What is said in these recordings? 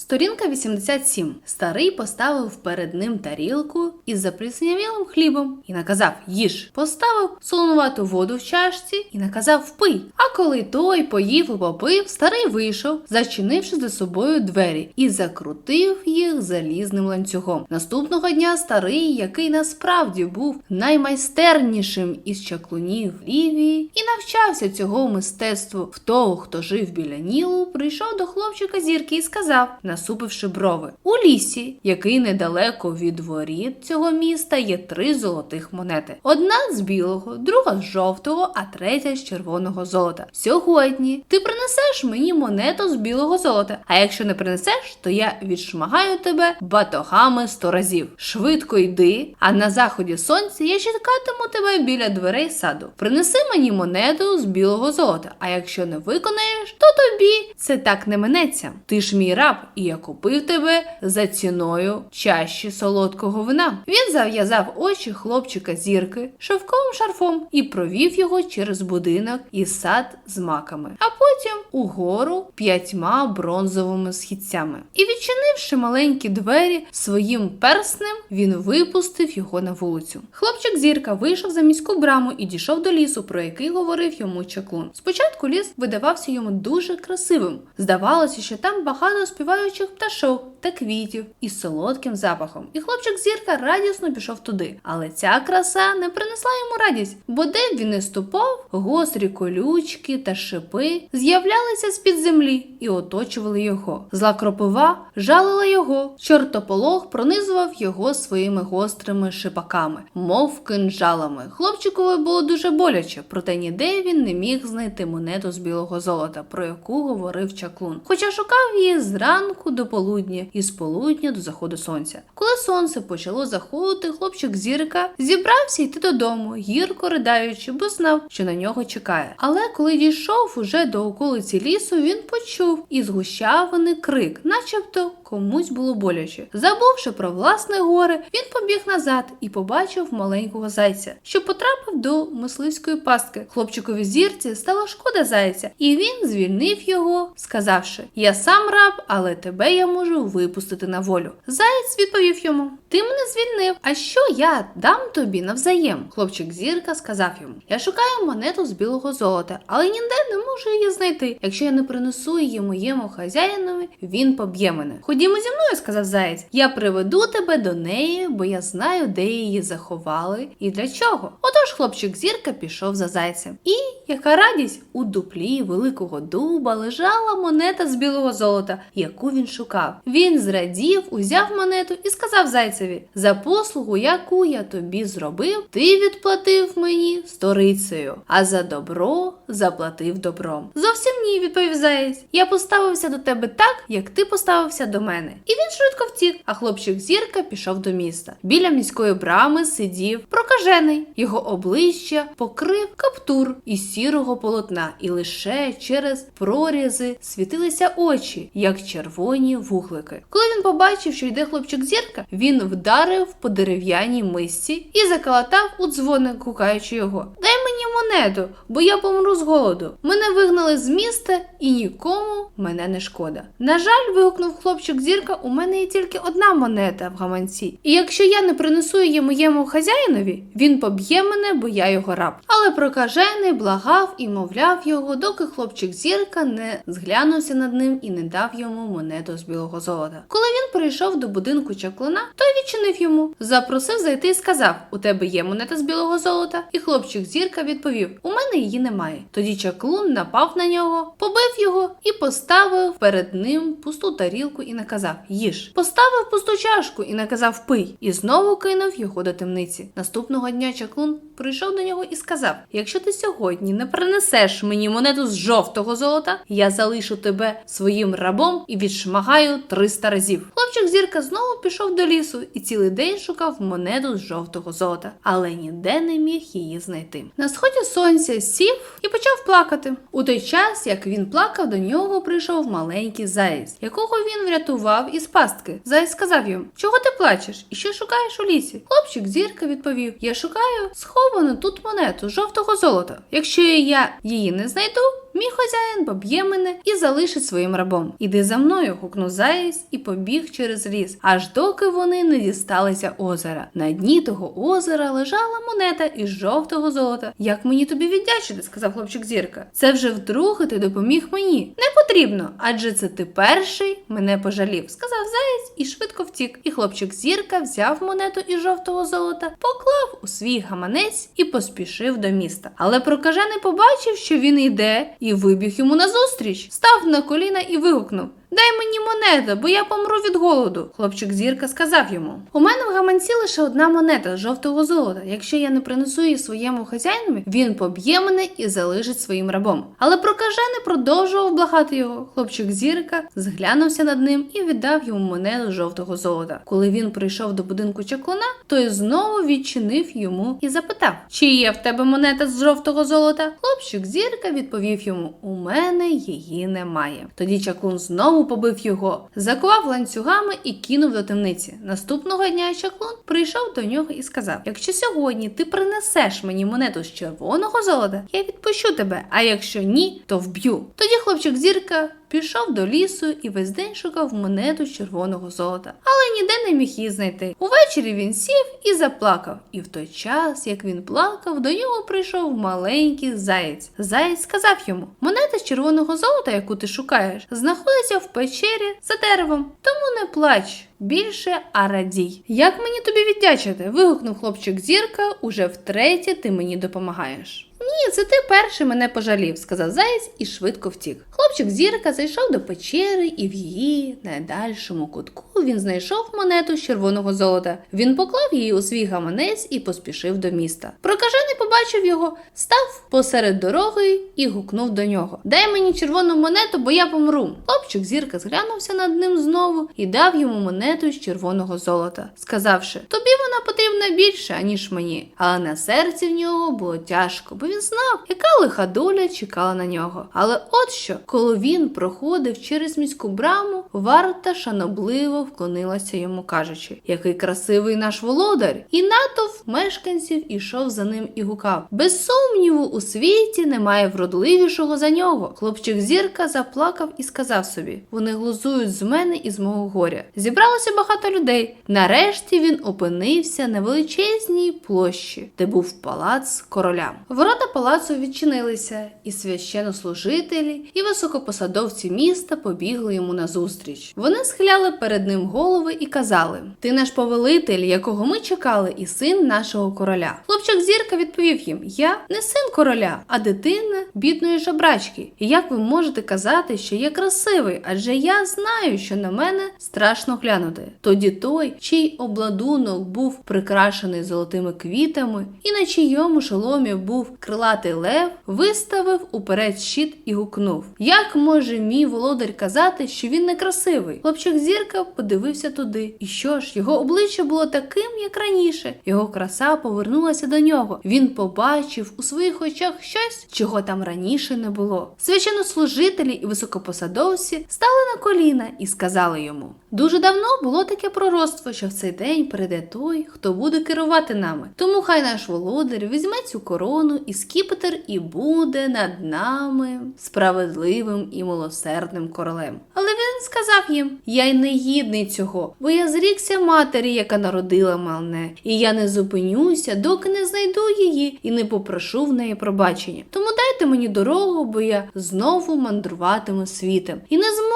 Сторінка 87. Старий поставив перед ним тарілку із запліснявілим хлібом і наказав їж. Поставив солонувату воду в чашці і наказав пий. А коли той поїв і попив, старий вийшов, зачинивши за собою двері, і закрутив їх залізним ланцюгом. Наступного дня старий, який насправді був наймайстернішим із чаклунів Лівії, і навчався цього мистецтву в того, хто жив біля Нілу, прийшов до хлопчика зірки і сказав, насупивши брови: у лісі, який недалеко від воріт цього міста, є три золотих монети: одна з білого, друга з жовтого, а третя з червоного золота. Сьогодні ти принесеш мені монету з білого золота. А якщо не принесеш, то я відшмагаю тебе батогами сто разів. Швидко йди, а на заході сонця я чекатиму тебе біля дверей саду. Принеси мені монету з білого золота. А якщо не виконаєш, то тобі це так не минеться. Ти ж мій раб, і я купив тебе за ціною чаші солодкого вина. Він зав'язав очі хлопчика зірки шовковим шарфом і провів його через будинок і сад з маками, а потім угору п'ятьма бронзовими східцями. І відчинивши маленькі двері своїм перснем, він випустив його на вулицю. Хлопчик зірка вийшов за міську браму і дійшов до лісу, про який говорив йому чаклун. Спочатку ліс видавався йому дуже красивим. Здавалося, що там багато співаючих пташок та квітів із солодким запахом. І хлопчик зірка радісно пішов туди. Але ця краса не принесла йому радість, бо де він не ступав, гострі колючки та шипи з'являлися з-під землі і оточували його. Зла кропива жалила його, чортополох пронизував його своїми гострими шипаками, мов кинжалами. Хлопчикові було дуже боляче, проте ніде він не міг знайти монету з білого золота, про яку говорив чаклун. Хоча шукав її зранку до полудня і з полудня до заходу сонця. Коли сонце почало заходити, хлопчик зірка зібрався йти додому, гірко ридаючи, бо знав, що на нього чекає. Але коли дійшов уже до околиці лісу, він почув із гущавини крик, начебто комусь було боляче. Забувши про власне горе, він побіг назад і побачив маленького зайця, що потрапив до мисливської пастки. Хлопчикові зірці стало шкода зайця, і він звільнив його, сказавши: Я сам раб, але тебе я можу випустити на волю. Заєць відповів йому: Ти мене звільнив. А що я дам тобі навзаєм? Хлопчик зірка сказав йому: Я шукаю монету з білого золота, але ніде не можу її знайти. Якщо я не принесу її моєму хазяїнові, він поб'є мене. Ходімо зі мною, сказав заєць. Я приведу тебе до неї, бо я знаю, де її заховали і для чого. Отож хлопчик зірка пішов за зайцем. І яка радість у дуплі великого дуба лежала монета з білого золота, яку він шукав. Він зрадів, узяв монету і сказав зайцеві: За послугу, яку я тобі зробив, ти відплатив мені сторицею, а за добро заплатив добром. Зовсім ні, відповів заєць. Я поставився до тебе так, як ти поставився до мене. І він швидко втік, а хлопчик зірка пішов до міста. Біля міської брами сидів прокажений. Його обличчя покрив каптур із сірого полотна, і лише через прорізи світилися очі, як червоні вуглики. Коли він побачив, що йде хлопчик зірка, він вдарив по дерев'яній мисці і заколотав у дзвоник, гукаючи його: Дай мені монету, бо я помру з голоду. Мене вигнали з міста і нікому мене не шкода. На жаль, вигукнув хлопчик зірка, у мене є тільки одна монета в гаманці. І якщо я не принесу її моєму хазяїнові, він поб'є мене, бо я його раб. Але прокажений благав і мовляв його, доки хлопчик зірка не зглянувся над ним і не дав йому монету з білого золота. Коли він прийшов до будинку чаклуна, той відчинив йому, запросив зайти і сказав: У тебе є монета з білого золота? І хлопчик зірка відповів: У мене її немає. Тоді чаклун напав на нього, побив його і поставив перед ним пусту тарілку і наказав: Їж. Поставив пусту чашку і наказав пий, і знову кинув його до темниці. Наступного дня чаклун прийшов до нього і сказав: Якщо ти сьогодні не принесеш мені монету з жовтого золота, я залишу тебе своїм рабом і відшмагаю 300 разів. Хлопчик зірка знову пішов до лісу і цілий день шукав монету з жовтого золота, але ніде не міг її знайти. На сході сонця сів і почав плакати. У той час, як він плакав, до нього прийшов маленький заєць, якого він врятував із пастки. Заєць сказав йому: Чого ти плачеш? І що шукаєш у лісі? Хлопчик зірка відповів: Я шукаю сховану тут монету жовтого золота. Якщо я її не знайду, мій хазяїн поб'є мене і залишить своїм рабом. Іди за мною, гукнув заєць і побіг через ліс, аж доки вони не дісталися озера. На дні того озера лежала монета із жовтого золота. Як мені тобі віддячити, сказав хлопчик зірка. Це вже вдруге ти допоміг мені. Не потрібно, адже це ти перший мене пожалів, сказав заєць і швидко втік. І хлопчик зірка взяв монету із жовтого золота, поклав у свій гаманець і поспішив до міста. Але прокажений побачив, що він йде, і вибіг йому назустріч, став на коліна і вигукнув. Дай мені монету, бо я помру від голоду. Хлопчик зірка сказав йому: У мене в гаманці лише одна монета з жовтого золота. Якщо я не принесу її своєму хазяїнові, він поб'є мене і залишить своїм рабом. Але прокажений продовжував благати його. Хлопчик зірка зглянувся над ним і віддав йому монету з жовтого золота. Коли він прийшов до будинку чаклуна, той знову відчинив йому і запитав: Чи є в тебе монета з жовтого золота? Хлопчик зірка відповів йому: У мене її немає. Тоді чаклун знову побив його, заклав ланцюгами і кинув до темниці. Наступного дня чаклун прийшов до нього і сказав: Якщо сьогодні ти принесеш мені монету з червоного золота, я відпущу тебе. А якщо ні, то вб'ю. Тоді хлопчик зірка. Пішов до лісу і весь день шукав монету з червоного золота, але ніде не міг її знайти. Увечері він сів і заплакав. І в той час, як він плакав, до нього прийшов маленький заєць. Заєць сказав йому: монета з червоного золота, яку ти шукаєш, знаходиться в печері за деревом. Тому не плач. Більше, а радій. Як мені тобі віддячити? вигукнув хлопчик зірка. Уже втретє ти мені допомагаєш. Ні, це ти перший мене пожалів, сказав заєць і швидко втік. Хлопчик зірка зайшов до печери, і в її найдальшому кутку він знайшов монету з червоного золота. Він поклав її у свій гаманець і поспішив до міста. Прокажений побачив його, став посеред дороги і гукнув до нього: Дай мені червону монету, бо я помру. Хлопчик зірка зглянувся над ним знову і дав йому монету з червоного золота, сказавши: Тобі вона потрібна більше, аніж мені. Але на серці в нього було тяжко, бо він знав, яка лиха доля чекала на нього. Але от що, коли він проходив через міську браму, варта шанобливо вклонилася йому, кажучи, який красивий наш володар, і натовп мешканців ішов за ним і гукав. Без сумніву, у світі немає вродливішого за нього. Хлопчик зірка заплакав і сказав собі: вони глузують з мене і з мого горя. Зібралося багато людей. Нарешті він опинився на величезній площі, де був палац короля. Ворота палацу відчинилися, і священнослужителі, і високопосадовці міста побігли йому назустріч. Вони схиляли перед ним голови і казали: Ти наш повелитель, якого ми чекали, і син нашого короля. Хлопчик зірка відповів їм: Я не син короля, а дитина бідної жабрачки. І як ви можете казати, що я красивий? Адже я знаю, що на мене страшно глянути. Тоді той, чий обладунок був прикрашений золотими квітами, і на чийому шоломі був крилатий лев, виставив уперед щит і гукнув: Як може мій володар казати, що він некрасивий? Хлопчик зірка подивився туди. І що ж, його обличчя було таким, як раніше. Його краса повернулася до нього. Він побачив у своїх очах щось, чого там раніше не було. Священнослужителі і високопосадовці стали на коліна і сказали йому: Дуже давно було таке пророцтво, що в цей день прийде той, хто буде керувати нами. Тому хай наш володар візьме цю корону і скіпетр і буде над нами справедливим і милосердним королем. Але він сказав їм: Я й не гідний цього, бо я зрікся матері, яка народила мене, і я не зупинюся, доки не знайду її і не попрошу в неї пробачення. Тому дайте мені дорогу, бо я знову мандруватиму світом і не зможу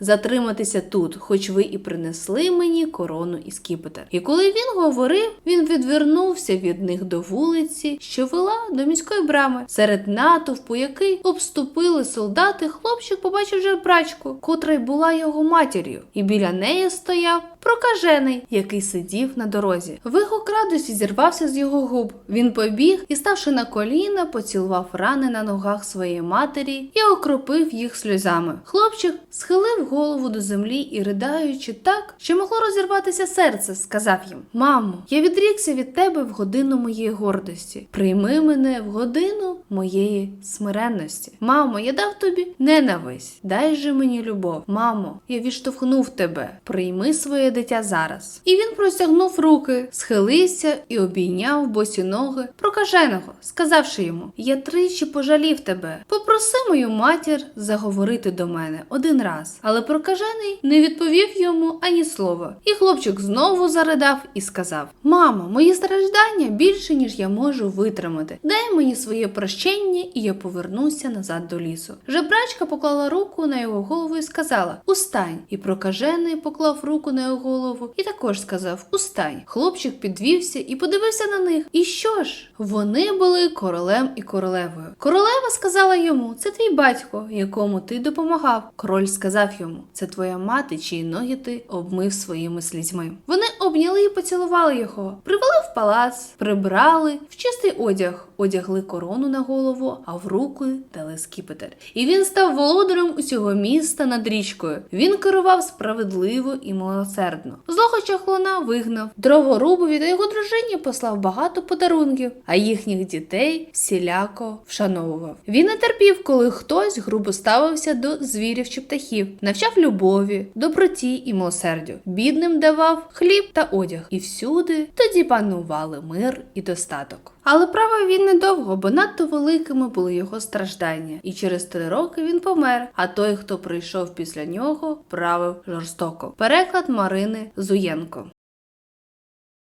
затриматися тут, хоч ви і принесли мені корону і скіпетр. І коли він говорив, він відвернувся від них до вулиці, що вела до міської брами. Серед натовпу, який обступили солдати, хлопчик побачив жебрачку, котра й була його матір'ю, і біля неї стояв прокажений, який сидів на дорозі. Вигук радості зірвався з його губ. Він побіг і, ставши на коліна, поцілував рани на ногах своєї матері і окропив їх сльозами. Хлопчик схилив голову до землі і, riдаючи так, що могло розірватися серце, сказав їм: Мамо, я відрікся від тебе в годину моєї гордості. Прийми мене в годину моєї смиренності. Мамо, я дав тобі ненависть. Дай же мені любов. Мамо, я відштовхнув тебе. Прийми своє своє дитя зараз. І він простягнув руки, схилився і обійняв босі ноги прокаженого, сказавши йому: Я тричі пожалів тебе. Попроси мою матір заговорити до мене один раз. Але прокажений не відповів йому ані слова. І хлопчик знову заридав і сказав: Мамо, мої страждання більше, ніж я можу витримати. Дай мені своє прощення, і я повернуся назад до лісу. Жебрачка поклала руку на його голову і сказала: Устань. І прокажений поклав руку на його голову і також сказав: Устань. Хлопчик підвівся і подивився на них. І що ж? Вони були королем і королевою. Королева сказала йому: Це твій батько, якому ти допомагав. Король сказав йому: Це твоя мати, чиї ноги ти обмив своїми слізьми. Вони обняли і поцілували його, привели в палац, прибрали в чистий одяг, одягли корону на голову, а в руки дали скіпетр. І він став володарем усього міста над річкою. Він керував справедливо і милосердно. Злого чахлона вигнав, дроворубові та його дружині послав багато подарунків, а їхніх дітей всіляко вшановував. Він не терпів, коли хтось грубо ставився до звірів чи птахів, навчав любові, доброті і милосердю. Бідним давав хліб та одяг, і всюди тоді панували мир і достаток. Але правив він недовго, бо надто великими були його страждання, і через три роки він помер. А той, хто прийшов після нього, правив жорстоко. Переклад Марини Зуєнко.